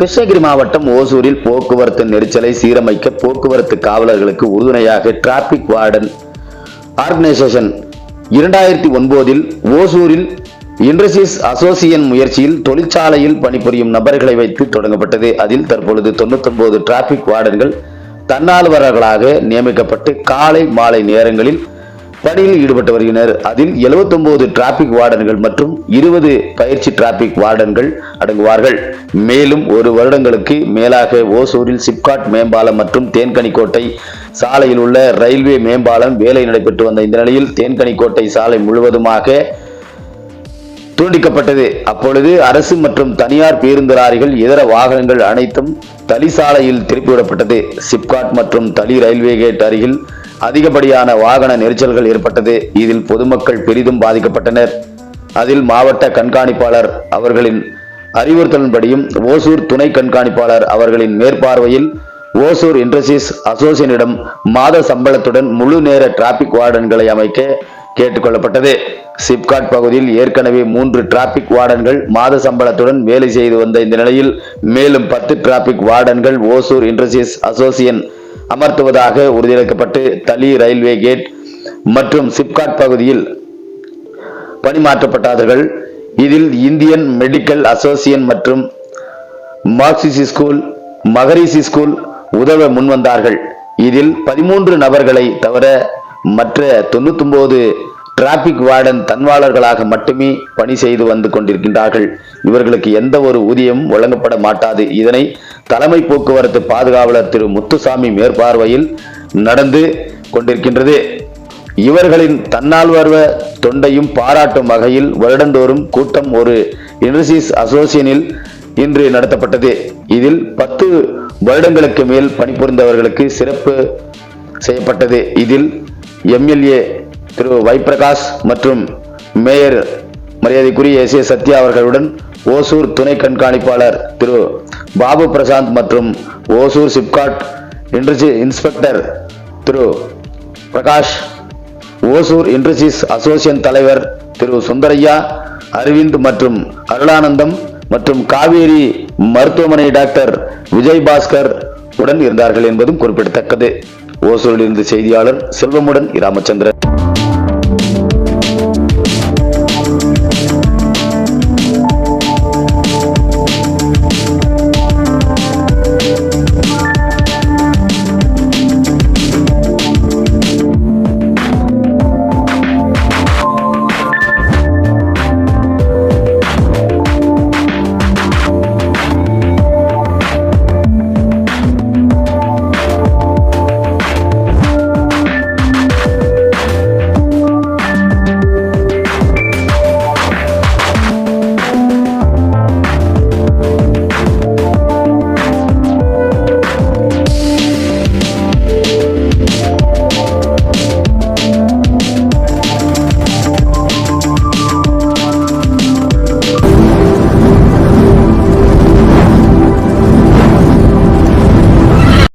கிருஷ்ணகிரி மாவட்டம் ஓசூரில் போக்குவரத்து நெரிசலை சீரமைக்க போக்குவரத்து காவலர்களுக்கு உறுதுணையாக டிராபிக் வார்டன் ஆர்கனைசேஷன். இரண்டாயிரத்தி ஒன்பதில் ஓசூரில் இண்டஸ்ட்ரீஸ் அசோசியன் முயற்சியில் தொழிற்சாலையில் பணிபுரியும் நபர்களை வைத்து தொடங்கப்பட்டது. அதில் தற்பொழுது 99 டிராபிக் வார்டன்கள் தன்னார்வலர்களாக நியமிக்கப்பட்டு காலை மாலை நேரங்களில் பணியில் ஈடுபட்டு வருகின்றனர். அதில் 79 டிராபிக் வார்டன்கள் மற்றும் இருபது பயிற்சி டிராபிக் வார்டன்கள் அடங்குவார்கள். மேலும் ஒரு வருடங்களுக்கு மேலாக ஓசூரில் சிப்காட் மேம்பாலம் மற்றும் தேன்கனிக்கோட்டை சாலையில் உள்ள ரயில்வே மேம்பாலம் வேலை நடைபெற்று வந்த இந்த நிலையில் தேன்கனிக்கோட்டை சாலை முழுவதுமாக துண்டிக்கப்பட்டது. அப்பொழுது அரசு மற்றும் தனியார் பேருந்து லாரிகள் இதர வாகனங்கள் அனைத்தும் தளி சாலையில் திருப்பிவிடப்பட்டது. சிப்காட் மற்றும் தளி ரயில்வே கேட் அருகில் அதிகப்படியான வாகன நெரிசல்கள் ஏற்பட்டது. இதில் பொதுமக்கள் பெரிதும் பாதிக்கப்பட்டனர். அதில் மாவட்ட கண்காணிப்பாளர் அவர்களின் அறிவுறுத்தலின்படியும் ஓசூர் துணை கண்காணிப்பாளர் அவர்களின் மேற்பார்வையில் ஓசூர் இண்டஸ்ட்ரீஸ் அசோசியனிடம் மாத சம்பளத்துடன் முழு நேர டிராபிக் வார்டன்களை அமைக்க கேட்டுக்கொள்ளப்பட்டது. சிப்காட் பகுதியில் ஏற்கனவே மூன்று டிராபிக் வார்டன்கள் மாத சம்பளத்துடன் வேலை செய்து வந்த இந்த நிலையில் மேலும் பத்து டிராபிக் வார்டன்கள் ஓசூர் இண்டஸ்ட்ரீஸ் அசோசியன் அமர்த்துவதாக உறுதியளிக்கப்பட்டு தளி ரயில்வே கேட் மற்றும் சிப்காட் பகுதியில் பணிமாற்றப்பட்டார்கள். இதில் இந்தியன் மெடிக்கல் அசோசியன் மற்றும் மார்க்சிசி ஸ்கூல் மகரிசி ஸ்கூல் உதவ முன்வந்தார்கள். இதில் பதிமூன்று நபர்களை தவிர மற்ற 99 டிராபிக் வார்டன் தன்வாளர்களாக மட்டுமே பணி செய்து வந்து கொண்டிருக்கின்றார்கள். இவர்களுக்கு எந்த ஒரு ஊதியமும் வழங்கப்பட மாட்டாது. இதனை தலைமை போக்குவரத்து பாதுகாவலர் திரு முத்துசாமி மேற்பார்வையில் நடந்து கொண்டிருக்கின்றது. இவர்களின் தன்னால்வர்வ தொண்டையும் பாராட்டும் வகையில் வருடந்தோறும் கூட்டம் ஒரு இண்டஸ்ட்ரீஸ் அசோசியனில் இன்று நடத்தப்பட்டது. இதில் பத்து வருடங்களுக்கு மேல் பணிபுரிந்தவர்களுக்கு சிறப்பு செய்யப்பட்டது. இதில் எம்எல்ஏ திரு வைப்பிரகாஷ் மற்றும் மேயர் மரியாதைக்குரிய எஸ் ஏ சத்யா அவர்களுடன் ஓசூர் துணை கண்காணிப்பாளர் திரு பாபு பிரசாந்த் மற்றும் Hosur SIPCOT இன்டர்ஜி inspector Thiru Prakash Hosur industries association தலைவர் திரு சுந்தரையா அரவிந்த் மற்றும் அருளானந்தம் மற்றும் காவேரி மருத்துவமனை டாக்டர் விஜய் பாஸ்கர் உடன் இருந்தார்கள் என்பதும் குறிப்பிடத்தக்கது. ஓசூரிலிருந்து செய்தியாளர் செல்வமுடன் ராமச்சந்திரன்